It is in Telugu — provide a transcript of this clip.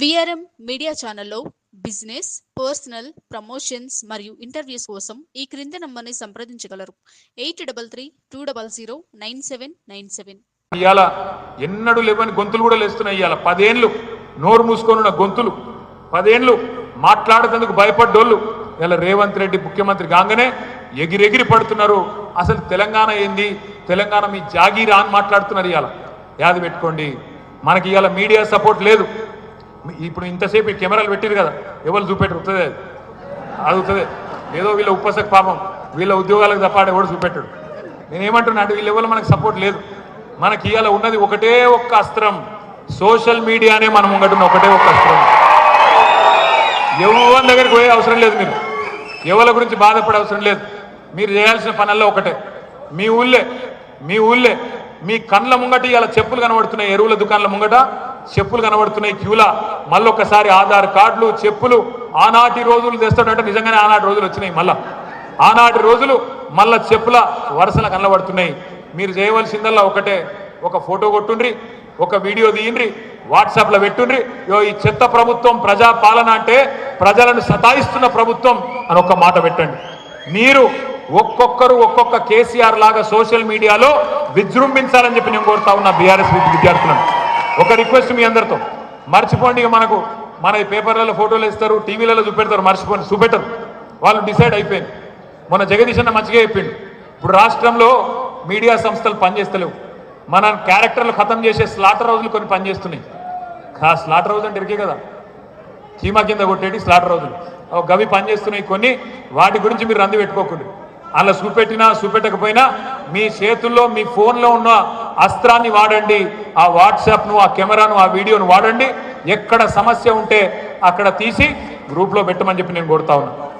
విఆర్ఎం మీడియా ఛానల్లో బిజినెస్ పర్సనల్ ప్రమోషన్స్ మరియు ఇంటర్వ్యూస్ కోసం ఈ క్రింది నంబర్ని సంప్రదించగలరు. Eight double three two double zero nine seven nine seven. ఇవాళ ఎన్నడూ లేవని గొంతులు కూడా లేస్తున్నాయి ఇవాళ పదేళ్ళు నోరు మూసుకొని ఉన్న గొంతులు. పదేళ్ళు మాట్లాడేందుకు భయపడ్డోళ్ళు. ఇలా రేవంత్ రెడ్డి ముఖ్యమంత్రి కాగానే ఎగిరెగిరి పడుతున్నారు. అసలు తెలంగాణ ఏంది? తెలంగాణ మీ జాగీరా అని మాట్లాడుతున్నారు ఇవాళ యాది పెట్టుకోండి. మనకి ఇవాళ మీడియా సపోర్ట్ లేదు. ఇప్పుడు ఇంతసేపు ఈ కెమెరాలు పెట్టారు కదా ఎవరు చూపెట్టరు వస్తుంది అది. అదుగుతుంది ఏదో వీళ్ళ ఉపసక పాపం వీళ్ళ ఉద్యోగాలకు తప్ప ఎవడు చూపెట్టాడు. నేనేమంటున్నా అంటే ఎవరు మనకు సపోర్ట్ లేదు. మనకి ఇవాళ ఉన్నది ఒకటే ఒక్క అస్త్రం. సోషల్ మీడియానే మనం ముంగటున్న ఒకటే ఒక్క అస్త్రం. ఎవరి దగ్గరికి పోయే అవసరం లేదు మీరు. ఎవరి గురించి బాధపడే అవసరం లేదు. మీరు చేయాల్సిన పనుల్లో ఒకటే. మీ ఊళ్ళే మీ ఊళ్ళే మీ కండ్ల ముంగట ఇలా చెప్పులు కనబడుతున్నాయి ఎరువుల దుకాణాల ముంగట. చెప్పులు కనబడుతున్నాయి క్యూలా. మళ్ళొక్కసారి ఆధార్ కార్డులు చెప్పులు ఆనాటి రోజులు తెస్తాడంటే నిజంగానే ఆనాటి రోజులు వచ్చినాయి మళ్ళా. ఆనాటి రోజులు మళ్ళా చెప్పుల వరుసల కనబడుతున్నాయి. మీరు చేయవలసిందల్లా ఒకటే ఒక ఫోటో కొట్టుండ్రి ఒక వీడియో తీయండ్రి వాట్సాప్లో పెట్టుండ్రి యో ఈ చెత్త ప్రభుత్వం ప్రజా పాలన అంటే ప్రజలను సతాయిస్తున్న ప్రభుత్వం అని ఒక మాట పెట్టండి. మీరు ఒక్కొక్కరు ఒక్కొక్క కేసీఆర్ లాగా సోషల్ మీడియాలో విజృంభించాలని చెప్పి నేను కోరుతా ఉన్నా బీఆర్ఎస్ విద్యార్థులను. ఒక రిక్వెస్ట్ మీ అందరితో. మర్చిపోండి ఇక మనకు. మన పేపర్లలో ఫోటోలు ఇస్తారు టీవీలలో చూపెడతారు మర్చిపోండి చూపెట్టరు. వాళ్ళు డిసైడ్ అయిపోయింది. మన జగదీష్ అన్న మంచిగా చెప్పిండు. ఇప్పుడు రాష్ట్రంలో మీడియా సంస్థలు పనిచేస్తలేవు. మన క్యారెక్టర్లు ఖతం చేసే స్లాటర్ హౌజులు కొన్ని పనిచేస్తున్నాయి. ఆ స్లాటర్ హౌజ్ అంటే ఇరికే కదా. చీమా కింద కొట్టేటి స్లాటర్ హౌజులు ఒక గవి పనిచేస్తున్నాయి కొన్ని. వాటి గురించి మీరు రంది పెట్టుకోకండి. అలా చూపెట్టినా చూపెట్టకపోయినా మీ చేతుల్లో మీ ఫోన్లో ఉన్న అస్త్రాన్ని వాడండి ఆ వాట్సాప్ను ఆ కెమెరాను ఆ వీడియోను వాడండి. ఎక్కడ సమస్య ఉంటే అక్కడ తీసి గ్రూప్లో పెట్టమని చెప్పి నేను కొడతా ఉన్నాను